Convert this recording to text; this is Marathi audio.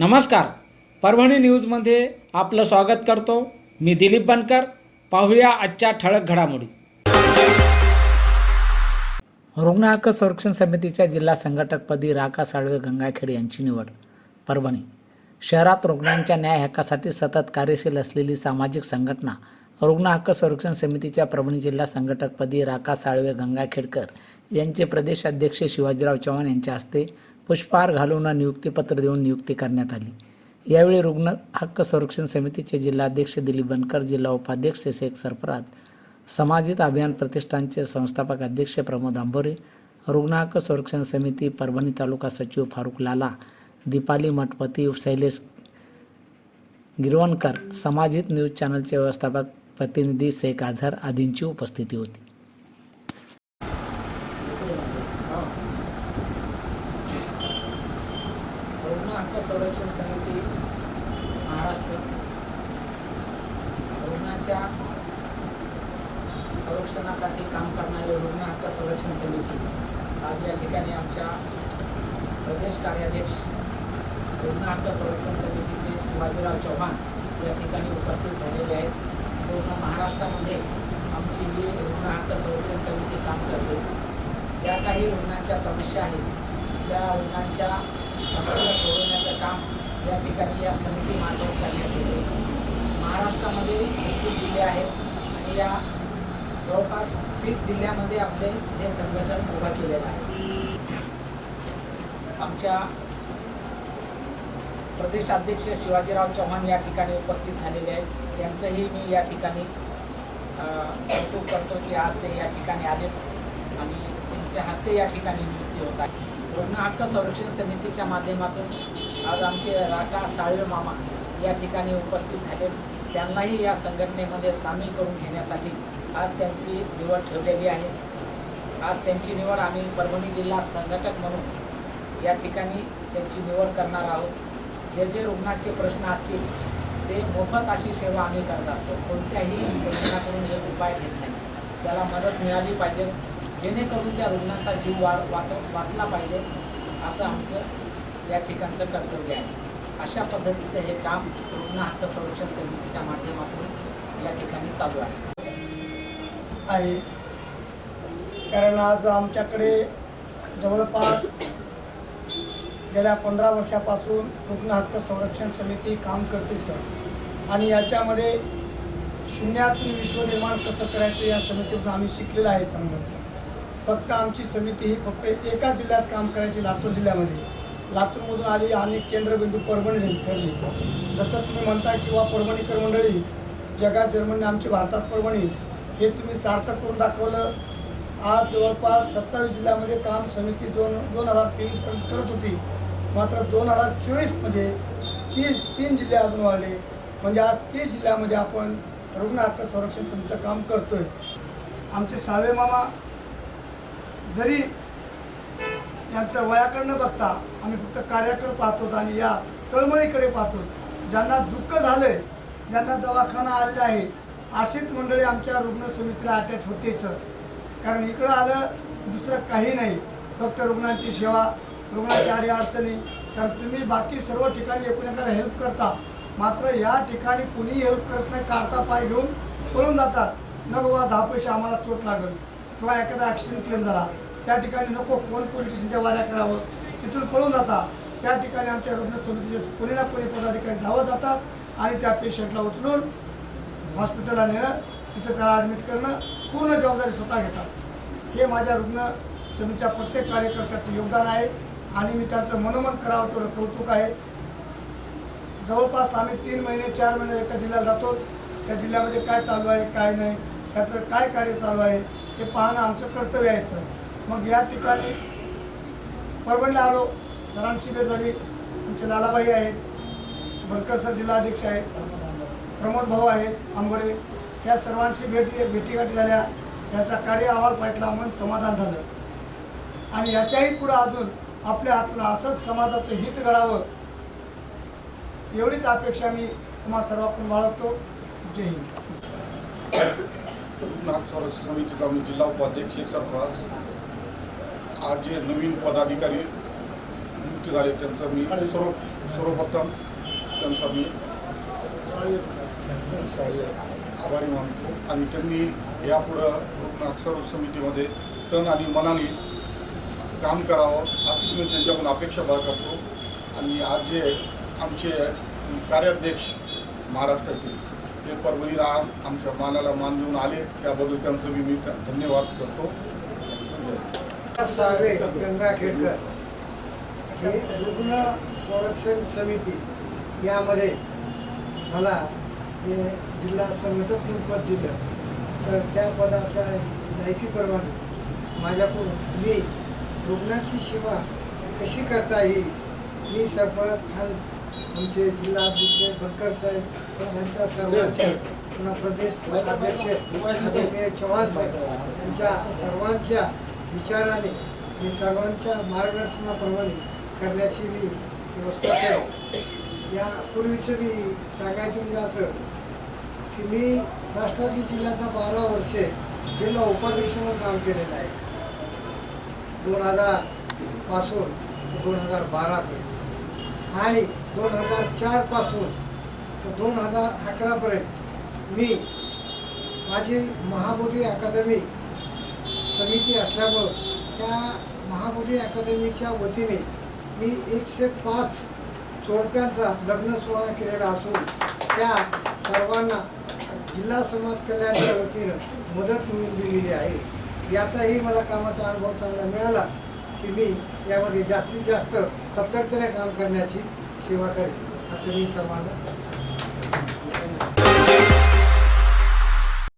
नमस्कार. परभणी न्यूजमध्ये आपलं स्वागत करतो. मी दिलीप बनकर. पाहूया आजच्या ठळक घडामोडी. रुग्ण हक्क संरक्षण समितीच्या जिल्हा संघटकपदी राका साळवे गंगाखेड यांची निवड. परभणी. शहरात रुग्णांच्या न्याय हक्कासाठी सतत कार्यशील असलेली सामाजिक संघटना रुग्ण हक्क संरक्षण समितीच्या परभणी जिल्हा संघटकपदी राका साळवे गंगाखेडकर यांचे प्रदेश अध्यक्ष शिवाजीराव चव्हाण यांच्या हस्ते पुष्पहार घालून नियुक्तीपत्र देऊन नियुक्ती करण्यात आली. यावेळी रुग्ण हक्क संरक्षण समितीचे जिल्हाध्यक्ष दिलीप बनकर जिल्हा उपाध्यक्ष शेख सरफराज समाजित अभियान प्रतिष्ठानचे संस्थापक अध्यक्ष प्रमोद आंबोरे रुग्ण हक्क संरक्षण समिती परभणी तालुका सचिव फारुक लाला दीपाली मठपती शैलेश गिरवणकर समाजित न्यूज चॅनलचे व्यवस्थापक प्रतिनिधी शेख आझर आदींची उपस्थिती होती रुग्ण हक्क संरक्षण समिती महाराष्ट्र. रुग्णाच्या संरक्षणासाठी काम करणारे रुग्ण हक्क संरक्षण समिती. आज या ठिकाणी आमच्या प्रदेश कार्याध्यक्ष रुग्ण हक्क संरक्षण समितीचे शिवाजीराव चव्हाण या ठिकाणी उपस्थित झालेले आहेत. पूर्ण महाराष्ट्रामध्ये आमची जी रुग्ण हक्क संरक्षण समिती काम करते. ज्या काही रुग्णांच्या समस्या आहेत त्या रुग्णांच्या समस्या सोडवण्याचं काम या ठिकाणी या समिती मार्फत करण्यात येते. महाराष्ट्रामध्ये छत्तीस जिल्हे आहेत आणि या जवळपास तीस जिल्ह्यामध्ये आपले हे संघटन उभं केलेलं आहे. आमच्या प्रदेशाध्यक्ष शिवाजीराव चव्हाण या ठिकाणी उपस्थित झालेले आहेत. त्यांचंही मी या ठिकाणी कौतुक करतो की आज ते या ठिकाणी आले आणि त्यांच्या हस्ते या ठिकाणी नियुक्ती होत आहे. रुग्ण हक्क संरक्षण समितीच्या माध्यमातून आज आमचे राका साळवे मामा या ठिकाणी उपस्थित झाले. त्यांनाही या संघटनेमध्ये सामील करून घेण्यासाठी आज त्यांची निवड ठेवलेली आहे. आज त्यांची निवड आम्ही परभणी जिल्हा संघटक म्हणून या ठिकाणी त्यांची निवड करणार आहोत. जे जे रुग्णाचे प्रश्न असतील ते मोफत अशी सेवा आम्ही करत असतो. कोणत्याही योजनाकडून एक उपाय घेत नाही. त्याला मदत मिळाली पाहिजे. जेणेकरून त्या रुग्णाचा जीव वा वाच वाचला पाहिजे असं आमचं या ठिकाणचं कर्तव्य आहे. अशा पद्धतीचं हे काम रुग्ण हक्क संरक्षण समितीच्या माध्यमातून या ठिकाणी चालू आहे. आहे. कारण आज आमच्याकडे जवळपास गेल्या पंधरा वर्षापासून रुग्ण हक्क संरक्षण समिती काम करते सर. आणि याच्यामध्ये शून्यातून विश्व निर्माण कसं करायचं या समितीतून आम्ही शिकलेलं आहे चांगलं. फक्त आमची समिती ही फक्त एका जिल्ह्यात काम करायची लातूर जिल्ह्यामध्ये. लातूरमधून आली आणि केंद्रबिंदू परभणी ठरली. जसं तुम्ही म्हणता किंवा परभणीकर मंडळी जगात जर्मनी आमची भारतात परभणी हे तुम्ही सार्थक करून दाखवलं. आज जवळपास सत्तावीस जिल्ह्यामध्ये काम समिती दोन दोन हजार तेवीसपर्यंत करत होती. मात्र दोन हजार चोवीसमध्ये तीस तीन जिल्हे अजून वाढले. म्हणजे आज तीस जिल्ह्यामध्ये आपण रुग्ण हक्क संरक्षण समितीचं काम करतोय. आमचे साळवे मामा जरी यांच्या वयाकडनं बघता आम्ही फक्त कार्याकडे पाहतो आणि या तळमळीकडे पाहतो ज्यांना दुःख झालंय ज्यांना दवाखाना आलेला आहे अशीच मंडळी आमच्या रुग्ण समितीला अटॅच होते सर कारण इकडं आलं दुसरं काही नाही. फक्त रुग्णांची सेवा रुग्णाच्या आडी अडचणी. कारण तुम्ही बाकी सर्व ठिकाणी एकमेकाला हेल्प करता. मात्र या ठिकाणी कुणीही हेल्प करत नाही काढता पाय घेऊन पळून जातात. न बाबा दहा पैसे आम्हाला चोट लागल. किंवा एखादा ॲक्सिडेंट क्लेम झाला त्या ठिकाणी नको कोण पोलिटिशियनच्या वाऱ्या करावं तिथून पळून जाता. त्या ठिकाणी आमच्या रुग्ण समितीचे कोणी ना कोणी पदाधिकारी धावत जातात आणि त्या पेशंटला उचलून हॉस्पिटलला नेणं तिथं त्याला ॲडमिट करणं पूर्ण जबाबदारी स्वतः घेतात. हे माझ्या रुग्ण समितीच्या प्रत्येक कार्यकर्त्याचं योगदान आहे आणि मी त्यांचं मनोमन करावं तेवढं कौतुक आहे. जवळपास आम्ही तीन महिने चार महिने एका जिल्ह्यात जातो. त्या जिल्ह्यामध्ये काय चालू आहे काय नाही त्याचं काय कार्य चालू आहे हे पाहणं आमचं कर्तव्य आहे सर. मग या ठिकाणी परभणीला आलो. सरांची भेट झाली. आमचे लालाबाई आहेत. भरकर सर जिल्हाध्यक्ष आहेत. प्रमोद भाऊ आहेत आंबोरे. या सर्वांशी भेटी भेटीगाठी झाल्या. यांचा कार्य अहवाल पाहितला म्हणून समाधान झालं. आणि याच्याही पुढं अजून आपल्या हातून असंच समाजाचं हित घडावं एवढीच अपेक्षा मी तुम्हा सर्वांकडून बाळगतो. जय हिंद. नाग संरक्षण समितीचा मी जिल्हा उपाध्यक्ष शेख सरफराज आज जे नवीन पदाधिकारी नियुक्ती झाली त्यांचं मी सर्व सर्वप्रथम त्यांचा मी आभारी मानतो. आणि त्यांनी यापुढं रुग्ण अक्षर समितीमध्ये तन आणि मनाने काम करावं अशी मी त्यांच्याकडून अपेक्षा बाळगतो आणि आज जे आमचे कार्याध्यक्ष महाराष्ट्राचे ते परभणीला आम- आमच्या मानाला मान देऊन आले. त्याबद्दल त्यांचं मी मी धन्यवाद करतो. साळवे गंगाखेडकर हे रुग्ण संरक्षण समिती यामध्ये मला जे जिल्हा संघटक पद दिलं. तर त्या पदाच्या लायकीप्रमाणे माझ्याकडून मी रुग्णाची सेवा कशी करता येईल मी सरपंच खान आमचे जिल्हा अध्यक्ष बनकर साहेब यांच्या सर्वांचे पुन्हा प्रदेश अध्यक्ष आदरणीय चव्हाण साहेब यांच्या सर्वांच्या विचाराने आणि सर्वांच्या मार्गदर्शनाप्रमाणे करण्याची मी व्यवस्था केली. यापूर्वीचं मी सांगायचं म्हणजे असं की मी राष्ट्रवादी जिल्ह्याचा बारा वर्षे जिल्हा उपाध्यक्ष म्हणून काम केलेलं आहे. दोन हजारपासून ते दोन हजार बारापर्यंत. आणि दोन हजार चारपासून तर दोन हजार अकरापर्यंत मी माझी महाबोधी अकादमी समिती असल्यामुळं त्या महाबोधी अकादमीच्या वतीने मी एकशे पाच जोडप्यांचा लग्न सोहळा केलेला असून त्या सर्वांना जिल्हा समाज कल्याणच्या वतीनं मदत मिळून दिलेली आहे. याचाही मला कामाचा अनुभव चांगला मिळाला. की मी यामध्ये जास्तीत जास्त तत्परतेने काम करण्याची सेवा करेन असं मी सर्वांना